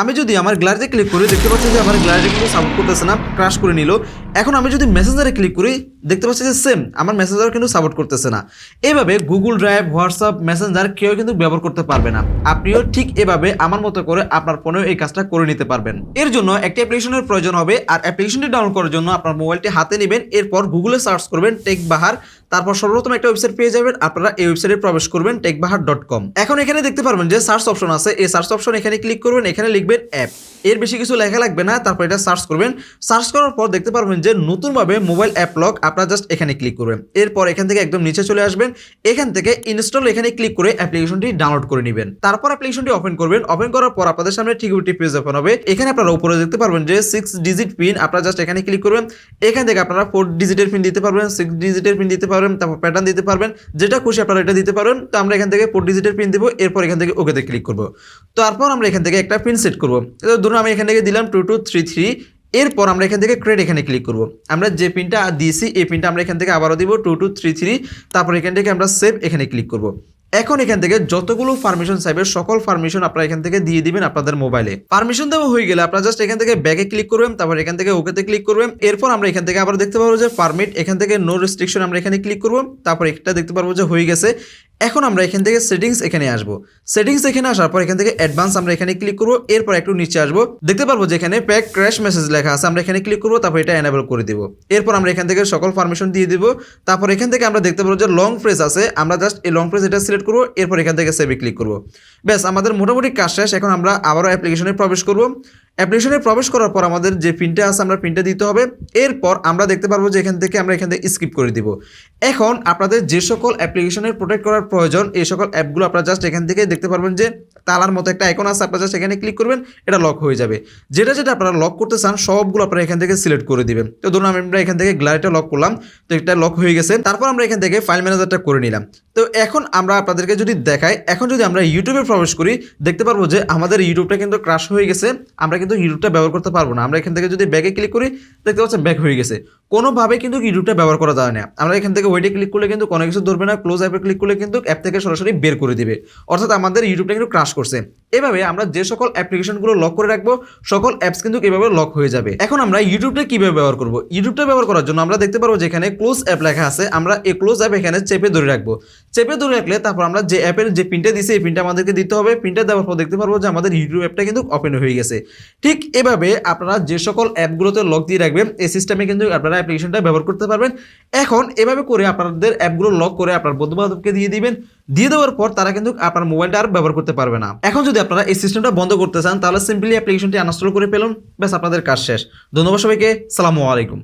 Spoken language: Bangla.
আমি যদি আমার গ্যালারিতে ক্লিক করি, দেখতে পাচ্ছি যে আমার গ্যালারি কিন্তু সাপোর্ট করতেছে না ক্রাশ করে নিল। এখন আমি যদি মেসেঞ্জারে ক্লিক করি, দেখতে পাচ্ছি যে সেম আমার মেসেঞ্জার কিন্তু সাপোর্ট করতেছে না। এইভাবে গুগল ড্রাইভ হোয়াটসঅ্যাপ মেসেঞ্জার কেউ কিন্তু ব্যবহার করতে পারবে না। আপনিও ঠিক এভাবে আমার মতো করে আপনার ফোনেও এই কাজটা করে নিতে পারবেন। এর জন্য একটি অ্যাপ্লিকেশনের প্রয়োজন হবে, আর অ্যাপ্লিকেশনটি ডাউনলোড করার জন্য আপনার মোবাইলটি হাতে নেবেন, এরপর গুগলে সার্চ করবেন টেক বাহার তারপর সর্বপ্রথম একটা ওয়েবসাইট পেয়ে যাবেন, আপনারা এই ওয়েবসাইটে প্রবেশ করবেন টেকবাহার ডট কম এখন এখানে দেখতে পারবেন যে সার্চ অপশন আছে, এই সার্চ অপশন এখানে ক্লিক করবেন, এখানে লিখবেন অ্যাপ এর বেশি কিছু লেখা লাগবে না, তারপর এটা সার্চ করবেন। সার্চ করার পর দেখতে পারবেন যে নতুনভাবে মোবাইল অ্যাপ লক আপনারা জাস্ট এখানে ক্লিক করবেন। এরপর এখান থেকে একদম নিচে চলে আসবেন, এখান থেকে ইনস্টল এখানে ক্লিক করে অ্যাপ্লিকেশনটি ডাউনলোড করে নেবেন। তারপর অ্যাপ্লিকেশনটি ওপেন করবেন ওপেন করার পর আপনাদের সামনে ঠিক পেজ ওপেন হবে। এখানে আপনারা উপরে দেখতে পারবেন যে সিক্স ডিজিট পিন আপনারা জাস্ট এখানে ক্লিক করবেন। এখান থেকে আপনারা ফোর ডিজিটের পিন দিতে পারবেন সিক্স ডিজিটের পিন দিতে পারবেন। তারপর প্যাটার্ন দিতে পারবেন। যেটা খুশি আপনারা এটা দিতে পারেন। তো আমরা এখান থেকে ফোর ডিজিটের পিন দেবো, এরপর এখান থেকে ওকেতে ক্লিক করব। তারপর আমরা এখান থেকে একটা পিন সেট করব। তো ধরুন আমি এখান থেকে দিলাম টু টু থ্রি থ্রি এরপর আমরা এখান থেকে ক্রেড এখানে ক্লিক করব। আমরা যে পিনটা দিয়েছি, এই পিনটা আমরা এখান থেকে আবারও দিব টু টু থ্রি থ্রি তারপর এখান থেকে আমরা সেভ এখানে ক্লিক করব। এখন এখান থেকে যতগুলো পারমিশন চাইবে, সকল পারমিশন আপনারা এখান থেকে দিয়ে দিবেন আপনাদের মোবাইলে পারমিশন দেওয়া হয়ে গেলে আপনারা জাস্ট এখান থেকে ব্যাগে ক্লিক করবেন, তারপর এখান থেকে ওকেতে ক্লিক করবেন। এরপর আমরা এখান থেকে আবার দেখতে পারব যে পারমিট এখান থেকে নো রেস্ট্রিকশন আমরা এখানে ক্লিক করব। তারপর একটা দেখতে পারব যে হয়ে গেছে। এখন আমরা এখান থেকে সেটিংস এখানে আসব। সেটিংস এখানে আসার পর এখান থেকে অ্যাডভান্স আমরা এখানে ক্লিক করব, এরপর একটু নিচে আসব। দেখতে পারব যে এখানে প্যাক ক্র্যাশ মেসেজ লেখা আছে, আমরা এখানে ক্লিক করব, তারপর এটা এনেবল করে দিব। এরপর আমরা এখান থেকে সকল পারমিশন দিয়ে দিব। তারপর এখান থেকে আমরা দেখতে পারব যে লং প্রেস আছে, আমরা জাস্ট এই লং প্রেস এটা সিলেক্ট করব, এরপর এখান থেকে সেভে ক্লিক করব। ব্যাস, আমাদের মোটামুটি কাজ শেষ, এখন আমরা আবারও অ্যাপ্লিকেশনে প্রবেশ করব। অ্যাপ্লিকেশনে প্রবেশ করার পর আমাদের যে পিনটা আছে, আমরা পিনটা দিতে হবে। এরপর আমরা দেখতে পারব যে এখান থেকে আমরা এখান থেকে স্কিপ করে দিব। এখন আপনাদের যে সকল অ্যাপ্লিকেশনের প্রোটেক্ট করার প্রয়োজন, এই সকল অ্যাপগুলো আপনারা জাস্ট এখান থেকে দেখতে পারবেন যে তালার মতো একটা আইকন আছে, আপনারা জাস্ট এখানে ক্লিক করবেন, এটা লক হয়ে যাবে। যেটা যেটা আপনারা লক করতে চান, সবগুলো আপনারা এখান থেকে সিলেক্ট করে দিবেন। তো ধরুন আমরা এখান থেকে গ্যালারিটা লক করলাম, তো এটা লক হয়ে গেছে। তারপর আমরা এখান থেকে ফাইল ম্যানেজারটা করে নিলাম। তো এখন আমরা আপনাদেরকে যদি দেখাই, এখন যদি আমরা ইউটিউবে প্রবেশ করি, দেখতে পারব যে আমাদের ইউটিউবটা কিন্তু ক্রাশ হয়ে গেছে। আমরা কিন্তু ইউটিউবটা ব্যবহার করতে পারব না। আমরা এখান থেকে যদি ব্যাগে ক্লিক করি, দেখতে পাচ্ছেন ব্যাক হয়ে গেছে। কোনোভাবে কিন্তু ইউটিউবটা ব্যবহার করা যায় না। আমরা এখান থেকে ওয়েটে ক্লিক করলে কিন্তু কোনো কিছু ধরবে না ক্লোজ অ্যাপে ক্লিক করলে কিন্তু অ্যাপ থেকে সরাসরি বের করে দিবে। অর্থাৎ আমাদের ইউটিউবটা কিন্তু ক্রাশ করছে। এভাবে আমরা যে সকল অ্যাপ্লিকেশনগুলো লক করে রাখব, সকল অ্যাপস কিন্তু এভাবে লক হয়ে যাবে। এখন আমরা ইউটিউবটা কীভাবে ব্যবহার করব? ইউটিউবটা ব্যবহার করার জন্য আমরা দেখতে পারব যেখানে ক্লোজ অ্যাপ লেখা আছে, আমরা এই ক্লোজ অ্যাপ এখানে চেপে ধরে রাখব। চেপে ধরে রাখলে তারপর আমরা যে অ্যাপের যে পিনটা দিছি, এই পিনটা আমাদেরকে দিতে হবে। পিনটা দেওয়ার পর দেখতে পারব যে আমাদের ইউটিউব অ্যাপটা কিন্তু ওপেন হয়ে গেছে। ঠিক এভাবে আপনারা যে সকল অ্যাপগুলোতে লক দিয়ে রাখবেন, এই সিস্টেমে কিন্তু আপনারা অ্যাপ্লিকেশনটা ব্যবহার করতে পারবেন, এখন এভাবে করে আপনাদের অ্যাপগুলো লক করে আপনার বন্ধু বান্ধবকে দিয়ে দিবেন। দিয়ে দেওয়ার পর তারা কিন্তু আপনার মোবাইলটা আর ব্যবহার করতে পারবে না। এখন যদি আপনারা এই সিস্টেমটা বন্ধ করতে চান, তাহলে সিম্পলি অ্যাপ্লিকেশনটি আনস্টল করে পেলুন ব্যাস, আপনাদের কাজ শেষ। ধন্যবাদ সবাইকে। সালামু আলাইকুম।